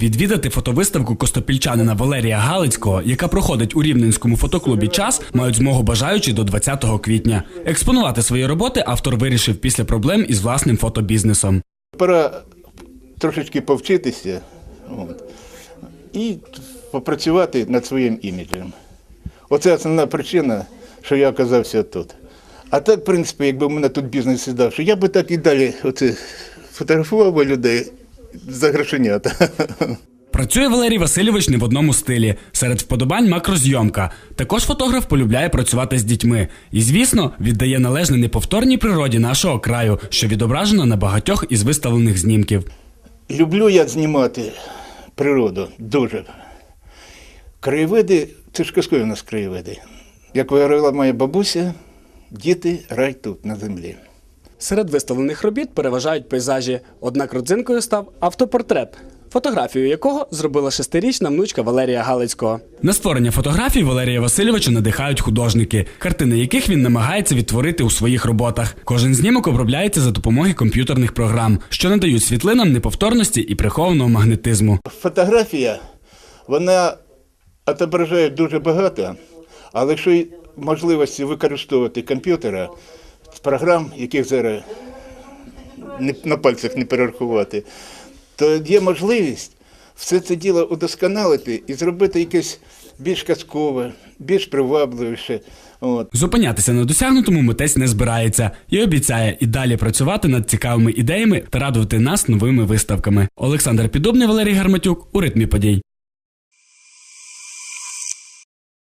Відвідати фотовиставку костопільчанина Валерія Галицького, яка проходить у Рівненському фотоклубі час, мають змогу бажаючі до 20 квітня. Експонувати свої роботи автор вирішив після проблем із власним фотобізнесом. Пора трошечки повчитися от, і попрацювати над своїм іміджем. Оце основна причина, що я оказався тут. А так, в принципі, якби в мене тут бізнес сідав, що я би так і далі оце, фотографував людей за грошенята. Працює Валерій Васильович не в одному стилі. Серед вподобань макрозйомка. Також фотограф полюбляє працювати з дітьми. І, звісно, віддає належне неповторній природі нашого краю, що відображено на багатьох із виставлених знімків. Люблю я знімати природу дуже. Краєвиди, це ж казкові у нас краєвиди. Як говорила моя бабуся, діти рай тут, на землі. Серед виставлених робіт переважають пейзажі, однак родзинкою став автопортрет, фотографію якого зробила шестирічна внучка Валерія Галицького. На створення фотографій Валерія Васильовича надихають художники, картини яких він намагається відтворити у своїх роботах. Кожен знімок обробляється за допомогою комп'ютерних програм, що надають світлинам неповторності і прихованого магнетизму. Фотографія, вона отображає дуже багато, але якщо можливості використовувати комп'ютера з програм, яких зараз на пальцях не перерахувати, то є можливість все це діло удосконалити і зробити якесь більш казкове, більш привабливіше. От. Зупинятися на досягнутому митець не збирається і обіцяє і далі працювати над цікавими ідеями та радувати нас новими виставками. Олександр Підобний, Валерій Гарматюк у ритмі подій.